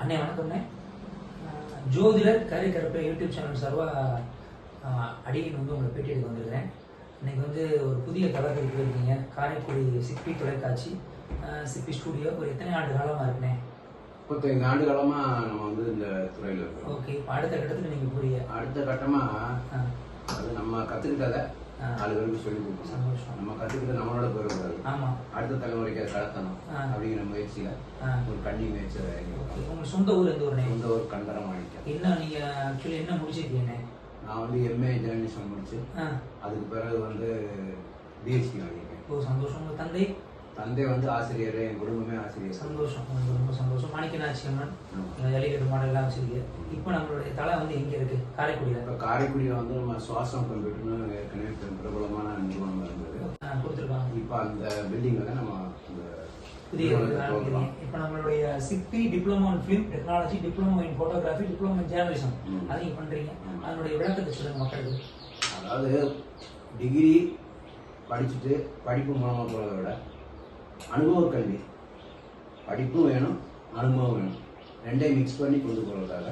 அண்ணே வணக்கம்ண்ணே. ஜோதிடர் கரை கருப்பை யூடியூப் சேனல் சார்பாக அடியின் வந்து உங்களை பேட்டி எடுக்க வந்திருக்கிறேன். இன்னைக்கு வந்து ஒரு புதிய தளத்துக்கு போயிருக்கீங்க. காரைக்குடி சிப்பி தொலைக்காட்சி சிப்பி ஸ்டூடியோ ஒரு எத்தனை ஆண்டு காலமாக இருக்குண்ணே? முப்பத்தைந்து ஆண்டு காலமா நம்ம வந்து இந்த துறையில இருக்கோம் ஓகே இப்போ அடுத்த கட்டத்துக்கு நீங்கள் போறீங்க. அடுத்த கட்டமா ஆ, அது நம்ம கத்துக்கிட்டதை ஆ. நாலு பேருக்கு சொல்லி கொடுக்கணும் சந்தோஷம். நம்ம கத்துக்கிட்ட நம்மளோட போயிடக்கூடாது ஆமாம் அடுத்த தலைமுறைக்கு அதை கடத்தணும். அப்படிங்கிற முயற்சியில ஒரு கண்ணி முயற்சி உங்களுக்கு சொந்த ஊர் எந்த ஊர்ண்ணே? சொந்த ஒரு கண்டனம் வாங்கிட்டேன் என்ன நீங்கள் ஆக்சுவலி என்ன முடிச்சிருக்கீங்கண்ணே நான் வந்து எம்ஏ ஜேர்னலிசம் முடிச்சு அதுக்கு பிறகு வந்து பிஹெச்டி வாங்கியிருக்கேன். ஓ சந்தோஷம். உங்கள் தந்தை? தந்தை வந்து ஆசிரியர் என் குடும்பமே ஆசிரியர். சந்தோஷம். உங்களுக்கு ரொம்ப சந்தோஷம். மாணிக்கநாச்சி அம்மன். ஜல்லிக்கட்டு மாடல்லாம் வச்சிருக்கு. இப்போ நம்மளுடைய தலை வந்து எங்க இருக்கு காரைக்குடியில. இப்போ காரைக்குடியில் வந்து நம்ம சுவாசம் கம்ப்யூட்டர்னு ஏற்கனவே பிரபலமான நிறுவனம் இருந்தது. கொடுத்திருக்காங்க. இப்போ அந்த பில்டிங்கில் தான் நம்ம இந்த புதிய. இப்போ நம்மளுடைய சிப்பி diploma in film technology diploma in photography diploma in journalism. அதையும் பண்றீங்க. ம். அதனுடைய விளக்கத்தை சொல்லுங்க மக்களுக்கு. அதாவது டிகிரி படிச்சுட்டு படிப்பு மூலமாக போகிறத விட அனுபவ கல்வி படிப்பும் வேணும் அனுபவம் வேணும் ரெண்டையும் மிக்ஸ் பண்ணி கொண்டு போகிறதுக்காக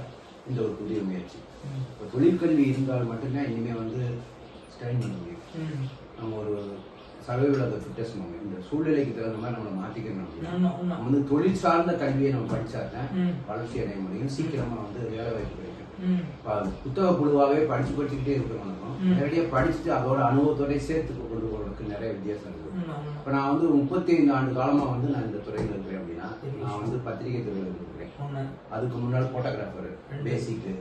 இந்த ஒரு புதிய முயற்சி. இப்போ தொழிற்கல்வி இருந்தால் மட்டும்தான் இனிமேல் வந்து ஸ்டைன் பண்ண முடியும். நம்ம ஒரு ஆஃப் ஃபிட்டஸ் நம்ம இந்த சூழ்நிலைக்கு தகுந்த மாதிரி நம்மளை மாற்றிக்கணும் நம்ம. வந்து தொழில் சார்ந்த கல்வியை நம்ம படிச்சாதான் ம். வளர்ச்சி அடைய முடியும் சீக்கிரமாக வந்து வேலை வாய்ப்பு கிடைக்கும் புத்தக குழுவாகவே படிச்சு படிச்சுக்கிட்டே இருக்கிறவங்களுக்கும் ம். நேரடியாக படிச்சுட்டு அதோட அனுபவத்தோட சேர்த்து கொண்டு போகிறதுக்கு நிறைய வித்தியாசம் இருக்குது. இப்போ நான் வந்து முப்பத்தி ஐந்து ஆண்டு காலமாக வந்து நான் இந்த துறையில் இருக்கிறேன் அப்படின்னா. நான் வந்து பத்திரிகை துறையில் இருக்கிறேன். அதுக்கு முன்னால் ஃபோட்டோகிராஃபர். பேசிக்கு.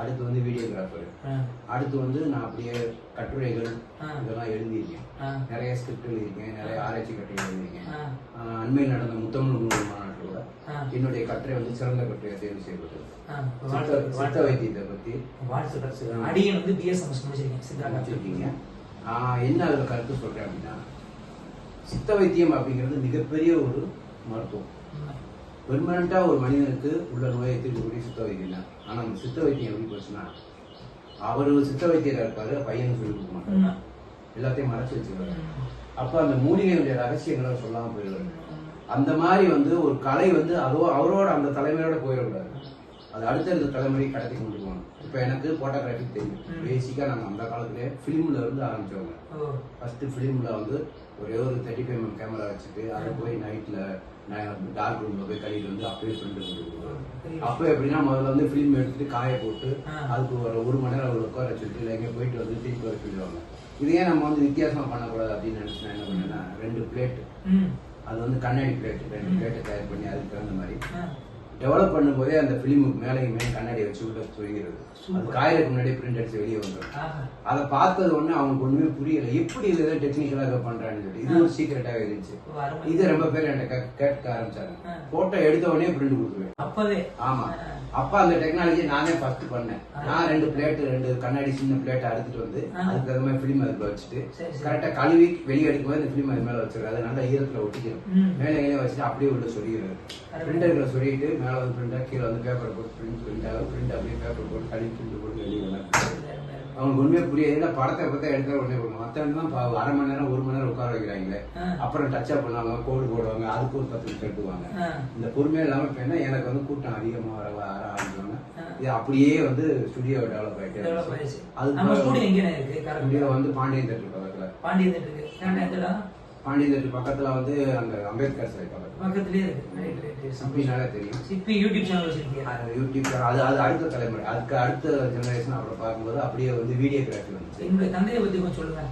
அடுத்து வந்து வீடியோகிராஃபர். அடுத்து வந்து நான் அப்படியே கட்டுரைகள். இதெல்லாம் எழுதியிருக்கேன். நிறைய ஸ்கிரிப்ட் எழுதியிருக்கேன் நிறைய ஆராய்ச்சி கட்டுரை எழுதியிருக்கேன் அண்மையில் நடந்த முத்தமிழ் ஆ. என்னுடைய கட்டுரை வந்து சிறந்த கட்டுரையாக தேர்வு செய்யப்பட்டது. சித்த. வைத்தியத்தை பற்றி அடியன் வந்து பிஎஸ்எம்எஸ் முடிச்சிருக்கேன் ஆஹ் என்ன அதில் கருத்து சொல்கிறேன் அப்படின்னா சித்த வைத்தியம் அப்படிங்கிறது மிகப்பெரிய ஒரு மருத்துவம். பெர்மனண்ட்டாக ஒரு மனிதனுக்கு உள்ள நோயை தீர்க்கக்கூடிய சித்த வைத்தியம் தான் ஆனால் அந்த சித்த வைத்தியம் எப்படி போச்சுன்னா அவர் சித்த வைத்தியராக இருப்பாரு பையனுக்கு சொல்லி கொடுக்க மாட்டார். எல்லாத்தையும் மறைச்சு வச்சுருவாரு. அப்போ அந்த மூலிகையுடைய ரகசியங்களை சொல்லாமல் போயிடுவாரு அந்த மாதிரி வந்து ஒரு கலை வந்து அதோ அவரோட அந்த தலைமையோட போயிடக்கூடாது அது அடுத்தடுத்த தலைமுறை கடத்தி கொண்டு போகணும் இப்போ எனக்கு போட்டோகிராஃபி தெரியும். பேசிக்காக நாங்கள் அந்த காலத்திலே ஃபிலிமில் இருந்து ஆரம்பிச்சவங்க ஓ. ஃபஸ்ட்டு ஃபிலிமில் வந்து ஒரே ஒரு தேர்ட்டி ஃபைவ் எம் கேமரா வச்சுட்டு அதை போய் நைட்டில் டார்க் ரூமில் போய் கழிட்டு வந்து அப்படியே ஃப்ரெண்டு கொண்டு அப்போ எப்படின்னா முதல்ல வந்து ஃபிலிம் எடுத்துட்டு காய போட்டு. அதுக்கு ஒரு ஒரு மணி நேரம் அவர் உட்கார வச்சுட்டு இல்லை எங்கே போயிட்டு வந்து திருப்பி வர சொல்லுவாங்க இதே நம்ம வந்து வித்தியாசமாக பண்ணக்கூடாது அப்படின்னு நினச்சி நான் என்ன பண்ணேன்னா ரெண்டு பிளேட். அது வந்து கண்ணாடி பிளேட் ரெண்டு பிளேட்டை தயார் பண்ணி அதுக்கு தகுந்த மாதிரி. டெவலப் பண்ணும்போதே அந்த ஃபிலிமுக்கு மேலேயுமே கண்ணாடி வச்சு உள்ள சொல்கிறது அது சூப்பர். காயறதுக்கு முன்னாடியே பிரிண்ட் அடிச்சு வெளியே வந்துடும். அதை பார்த்தது ஒண்ணு அவங்களுக்கு ஒண்ணுமே புரியல எப்படி இதை டெக்னிக்கலாக இதை பண்றான்னு சொல்லி இது ஒரு சீக்கிரட்டாக இருந்துச்சு. இது ரொம்ப பேர் என்கிட்ட கேட்க ஆரம்பிச்சாங்க ஆ. போட்டோ எடுத்த உடனே பிரிண்ட் கொடுத்துருவேன் அப்பவே ஆமா ஆ. அப்ப அந்த டெக்னாலஜி நானே ஃபர்ஸ்ட் பண்ணேன். நான் ரெண்டு பிளேட் ரெண்டு கண்ணாடி சின்ன பிளேட் அறுத்துட்டு வந்து. அதுக்கு தகுந்த மாதிரி ஃபிலிம் அதுல வச்சுட்டு. கரெக்டா கழுவி வெளியே எடுக்கும்போது இந்த ஃபிலிம் அது மேல வச்சிருக்காது நல்லா ஈரத்துல ஒட்டிக்கிறோம். மேலே கீழே வச்சுட்டு அப்படியே உள்ள சொல்லிடுறது. பிரிண்டர்ல சொல்லிட்டு மேல வந்து பிரிண்டர் கீழே வந்து பேப்பர் போட்டு பிரிண்ட் பிரிண்ட் ஆகும் பிரிண்ட் அப்படியே பேப்பர் போட்டு கழுவி பிரிண்ட் போட்டு வெளியே அவங்களுக்கு ஒண்ணுமே புரியாது ஏன்னா படத்தை பார்த்தா எடுத்த உடனே பா- அரை மணி நேரம் ஒரு மணி நேரம் உட்கார வைக்கிறாங்களே. அப்புறம் டச்சப் பண்ணுவாங்க கோடு போடுவாங்க அதுக்கு ஒரு பத்து நிமிஷம் எடுத்துவாங்க ஆ. இந்த பொறுமையே இல்லாம இப்ப என்ன எனக்கு வந்து கூட்டம் அதிகமா வர வர ஆரம்பிச்சோங்க. இது அப்படியே வந்து ஸ்டுடியோ டெவலப் ஆயிட்டே. அது ஸ்டூடியோ வந்து பாண்டியன் தேட்டர் பக்கத்துல. பாண்டியன் எத்தடா பாண்டியன் பக்கத்துல வந்து அந்த அம்பேத்கர் சிலை பக்கத்துல பக்கத்துலயே தெரியும். சிப்பி யூடியூப் சேனல் யூடியூப் அது அது அடுத்த தலைமுறை. அதுக்கு அடுத்த ஜெனரேஷன் அப்புறம் பார்க்கும்போது அப்படியே வந்து வீடியோகிராஃபி வந்துச்சு. என்னுடைய தந்தையை பத்தி கொஞ்சம் சொல்லுங்க.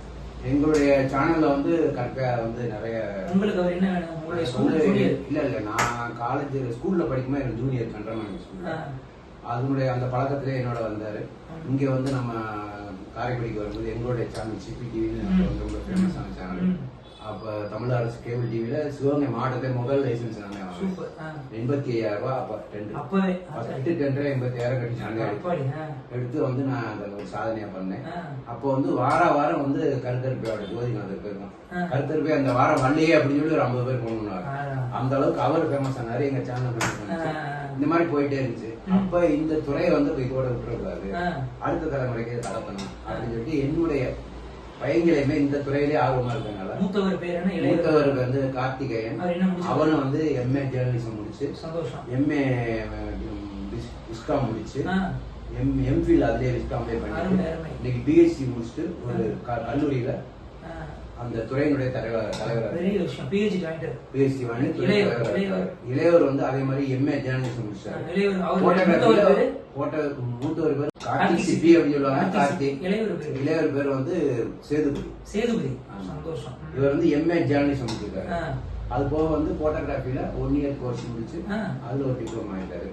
எங்களுடைய சேனல்ல வந்து கற்கா வந்து நிறைய உங்களுக்கு அவர் என்ன உங்களுடைய ஸ்கூல் இல்ல இல்ல. நான் காலேஜ் ஸ்கூல்ல படிக்கும்போது எனக்கு ஜூனியர் கண்டரமணி ஸ்கூல்ல. அதனுடைய அந்த பழக்கத்திலே என்னோட வந்தாரு. இங்க வந்து நம்ம காரைக்குடிக்கு வரும்போது எங்களுடைய சேனல் சிபி டிவின்னு ரொம்ப ஃபேமஸான சேனல். அப்ப தமிழ் அரசு கேபிள் டிவில சிவகங்கை மாவட்டத்தை முதல் லைசன்ஸ் சூப்பர் ஆ. எண்பத்தி ஐயாயிரம் ரூபாய் அப்ப டென்ட் அப்பவே ஃபர்ஸ்ட் டென்டர் எண்பத்தி ஆயிரம் கட்டி நானே அப்பாடி ஆ. எடுத்து வந்து நான் அந்த ஒரு சாதனையா பண்ணேன். அப்போ வந்து வார வாரம் வந்து கருத்தரிப்பையோட ஜோதிநாதர் போயிருக்கோம் ஆ. கருத்தரிப்பை அந்த வாரம் வரலையே அப்படின்னு சொல்லி ஒரு ஐம்பது பேர் ஆ. அந்த அளவுக்கு அவர் ஃபேமஸ் ஆனாரு எங்க சேனல் ஆ. இந்த மாதிரி போயிட்டே இருந்துச்சு. அப்ப இந்த துறையை வந்து இதோட விட்டுறக்கூடாது. அடுத்த தலைமுறைக்கு இதை கலப்பணும் அப்படின்னு சொல்லிட்டு என்னுடைய பையன்களையுமே இந்த துறையிலே ஆர்வமா இருக்கனால மூத்தவர் பேர் என்ன? மூத்தவர் வந்து கார்த்திகேயன். அவனும் வந்து எம்ஏ ஜேர்னலிசம் முடிச்சு சந்தோஷம். எம்ஏ விஸ்காம் முடிச்சு எம் எம்ஃபில் அதுலயே விஸ்காம்லேயே பண்ணிட்டு. இன்னைக்கு பிஹெச்டி முடிச்சுட்டு ஒரு கல்லூரியில. அந்த துறையினுடைய தலைவர் தலைவர் பெரிய விஷயம். பிஹெச்டி வாங்கிட்டு பிஹெச்டி வாங்கி. இளையவர் வந்து அதே மாதிரி எம்ஏ ஜேர்னலிசம் முடிச்சாரு. இளையவர். போட்டோ மூத்தவர் பேர் கார்த்திக் சிப்பி அப்படின்னு சொல்லுவாங்க கார்த்திக். இளையவர் பேரு? இளையவர் பேர் வந்து சேதுபதி சேதுபதி. சந்தோஷம். இவர் வந்து எம்ஏ ஜேர்னலிசம் முடிச்சிருக்காரு. அது போக வந்து போட்டோகிராஃபில ஒன் இயர் கோர்ஸ் முடிச்சு. அதுல ஒரு டிப்ளமா ஆயிட்டாரு.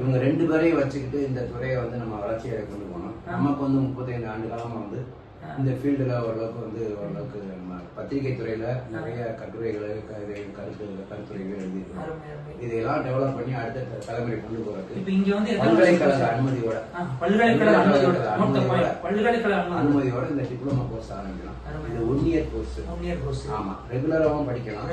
இவங்க ரெண்டு பேரையும் வச்சுக்கிட்டு இந்த துறையை வந்து நம்ம வளர்ச்சியை கொண்டு போனோம். நமக்கு வந்து முப்பத்தைந்து ஆண்டு காலமா வந்து. இந்த ஃபீல்டுல ஓரளவுக்கு வந்து ஓரளவுக்கு நம்ம பத்திரிகை துறையில நிறைய கட்டுரைகளை கருத்து கருத்துரைகள் எழுதியிருக்கோம். இதையெல்லாம் டெவலப் பண்ணி அடுத்த தலைமுறை கொண்டு போறதுக்கு இப்ப இங்க வந்து பல்கலைக்கழக அனுமதியோட பல்கலைக்கழக அனுமதியோட பல்கலைக்கழக அனுமதியோட. இந்த டிப்ளமா கோர்ஸ் ஆரம்பிக்கலாம். இது one year course one year course ஆமா ரெகுலராகவும் படிக்கலாம்.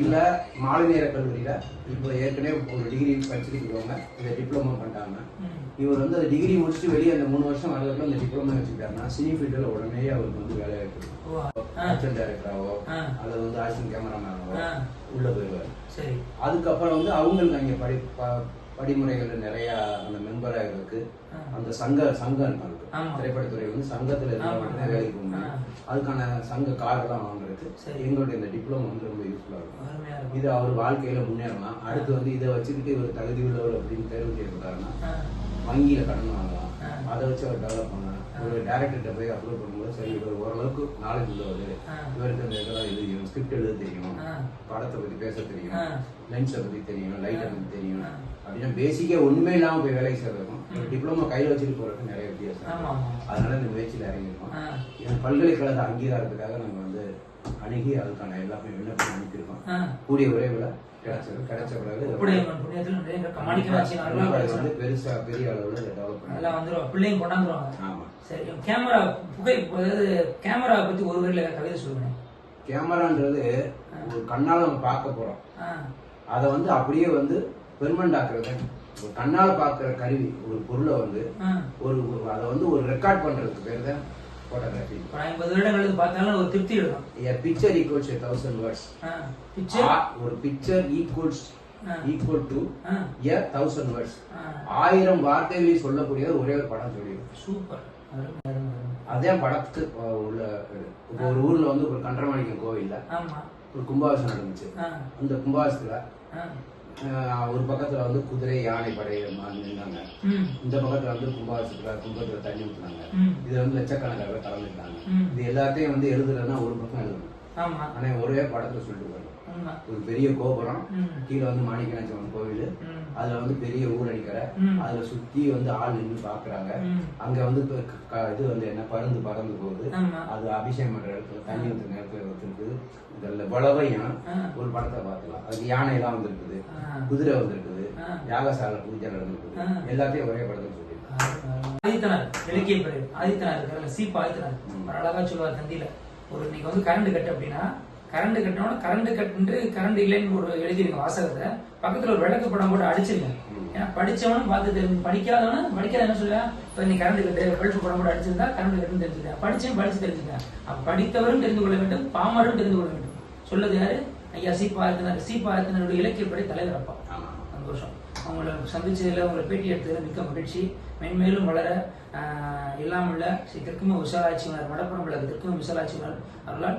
இல்ல மாலை நேர கல்லூரியில இப்போ ஏற்கனவே ஒரு டிகிரி படிச்சுட்டு இருக்கவங்க இதை டிப்ளமா பண்ணிட்டாங்க ம். இவர் வந்து அந்த டிகிரி முடிச்சுட்டு வெளியே அந்த மூணு வருஷம் வரதுக்குள்ள இந்த டிப்ளமா வச்சுக்கிட்டாருன்னா சினி ஃபீல்டில் உடனே அவருக்கு வந்து வேலை இருக்குது ஓ, ஆ. அசிஸ்டன்ட் டைரக்டராவோ. அல்லது வந்து அசிஸ்டன்ட் கேமராமேனாவோ. உள்ள போயிடுவார் சரி அதுக்கப்புறம் வந்து அவங்களுக்கு அங்கே படி படிமுறைகள் நிறைய அந்த மெம்பராக இருக்கு. அந்த சங்க சங்கம் இருக்கு. திரைப்படத்துறை வந்து சங்கத்தில். மட்டும்தான் வேலைக்கு போக முடியும் ஆ. அதுக்கான சங்க கார்டெல்லாம் வாங்குறதுக்கு சரி. எங்களுடைய இந்த டிப்ளமோ வந்து ரொம்ப யூஸ்ஃபுல்லாக இருக்கும் இது அவர் வாழ்க்கையில முன்னேறலாம் அடுத்து வந்து இதை வச்சுக்கிட்டு இவர் தகுதி உள்ளவர் அப்படின்னு தேர்வு செய்யப்பட்டாருன்னா. வங்கியில கடன் வாங்கலாம். அதை வச்சு அவர் டெவலப் பண்ணலாம் ஒரு டேரக்டர்கிட்ட போய் அப்ரூவ் பண்ணும்போது சரி இவர் ஓரளவுக்கு நாலேஜ் உள்ளவர். இவருக்கு அந்த இதெல்லாம் எழுதி ஸ்கிரிப்ட் எழுத தெரியும். படத்தை பத்தி பேச தெரியும். லென்ஸை பத்தி தெரியும் லைட்டை. பத்தி தெரியும். அப்படின்னா பேசிக்கா ஒண்ணுமே இல்லாம போய் வேலைக்கு சேர்றதுக்கும் டிப்ளமோ கையில வச்சுட்டு போறதுக்கு நிறைய வித்தியாசம். அதனால இந்த முயற்சியில் இறங்கியிருக்கோம். என் பல்கலைக்கழக அங்கீகாரத்துக்காக நாங்க வந்து அணுகி அதுக்கான எல்லாமே விண்ணப்பம் அனுப்பியிருக்கோம். கூடிய விரைவில் கிடைச்சது கிடைச்ச பிறகு புள்ளையம்மன் புண்ணியத்துல நிறைய நல்லா வந்து பெருசா பெரிய அளவுல டெவலப் பண்ணி நல்லா வந்துரும். பிள்ளைங்க கொண்டாந்துருவாங்க. ஆமா. சரி கேமரா புகை அதாவது கேமரா பத்தி ஒரு வரையில கவிதை சொல்லுங்க கேமரான்றது ஒரு கண்ணால நம்ம பார்க்க போறோம். அதை வந்து அப்படியே வந்து பெர்மனண்ட் ஆக்குறது ஒரு கண்ணால பார்க்குற கருவி ஒரு பொருளை வந்து ஒரு- அதை வந்து ஒரு ரெக்கார்ட் பண்றதுக்கு பேர் தான் போட்டோகிராஃபி ஒரு ஐம்பது வருடங்கள் எடுத்து பார்த்தாலும் ஒரு திருப்தி A picture equals a thousand words. ஆ. பிக்சர் ஒரு picture equals. Equal to. A thousand words. ஆயிரம் வார்த்தைகளில் சொல்லக்கூடிய ஒரே ஒரு படம் சொல்லிடும் சூப்பர். அதே படத்துக்கு அஹ், உள்ள. இப்போ ஒரு ஊர்ல வந்து ஒரு கன்றமாணிக்கம் கோவில்ல ஒரு கும்பாபிஷேகம் நடந்துச்சு. அந்த கும்பாபிஷத்துல ஒரு பக்கத்துல வந்து குதிரை யானை படை நின்றாங்க ம். இந்த பக்கத்துல வந்து கும்பாபிஷத்துல கும்பத்துல தண்ணி ஊத்துனாங்க. இது வந்து கலந்துட்டாங்க ம். இது எல்லாத்தையும் வந்து எழுதுறதுன்னா ஒரு பக்கம் எழுதணும் ஆனா ஒரே படத்துல சொல்லிட்டு ஒரு பெரிய கோபுரம். கீழே வந்து மாணிக்கநாச்சவன் கோவில். அதுல வந்து பெரிய ஊரணிக்கரை ம். அதுல சுத்தி வந்து ஆள் நின்று பாக்குறாங்க. அங்க வந்து இது வந்து என்ன பறந்து பறந்து போகுது. அது அபிஷேகம் பண்ற இடத்துல தண்ணி ஊத்துற நேரத்துல வச்சிருக்கு இதுல வளவையும். ஒரு படத்தை பார்க்கலாம் அதுக்கு யானை எல்லாம் வந்திருக்குது. குதிரை வந்திருக்குது. யாகசாலை பூஜை நடந்திருக்குது. எல்லாத்தையும் ஒரே படத்தை சொல்லியிருக்காங்க ஆதித்தனார் இலக்கிய பிறகு ஆதித்தனார் இருக்கார்ல சீப் ஆதித்தனார் அழகா சொல்லுவார் தந்தியில ஒரு இன்னைக்கு வந்து கரண்ட் கட் அப்படின்னா கரண்ட் கட்டினோட கரண்ட் கட்டு கரண்ட் இல்லைன்னு ஒரு எழுதிருங்க வாசகத்தை பக்கத்துல ஒரு விளக்கு படம் போட்டு அடிச்சிருங்க. ஏன்னா படிச்சவனும் பார்த்து தெரிஞ்சு படிக்காதவனும் படிக்காத என்ன சொல்லுவேன் இப்ப நீ கரண்ட் கட்டு பல்ப் படம் போட்டு அடிச்சிருந்தா கரண்ட் கட்டுன்னு தெரிஞ்சுக்க படிச்சவன் படிச்சு தெரிஞ்சுக்க அப்ப படித்தவரும் தெரிந்து கொள்ள வேண்டும் பாமரும் தெரிந்து கொள்ள வேண்டும். சொல்லுது யாரு? ஐயா சீப்பா ஆதித்தனார் சீப்பா ஆதித்தனாருடைய இலக்கியப்படி தலைவர் அப்பா சந்தோஷம். அவங்கள சந்திச்சதில் உங்களை பேட்டி எடுத்ததில் மிக்க மகிழ்ச்சி. மென்மேலும் வளர இல்லாமல் எல்லாம் உள்ள ஸ்ரீ திருக்கும விசாலாட்சியினர் வடப்புறம் உள்ள திருக்கும விசாலாட்சியினர் அவர்களால்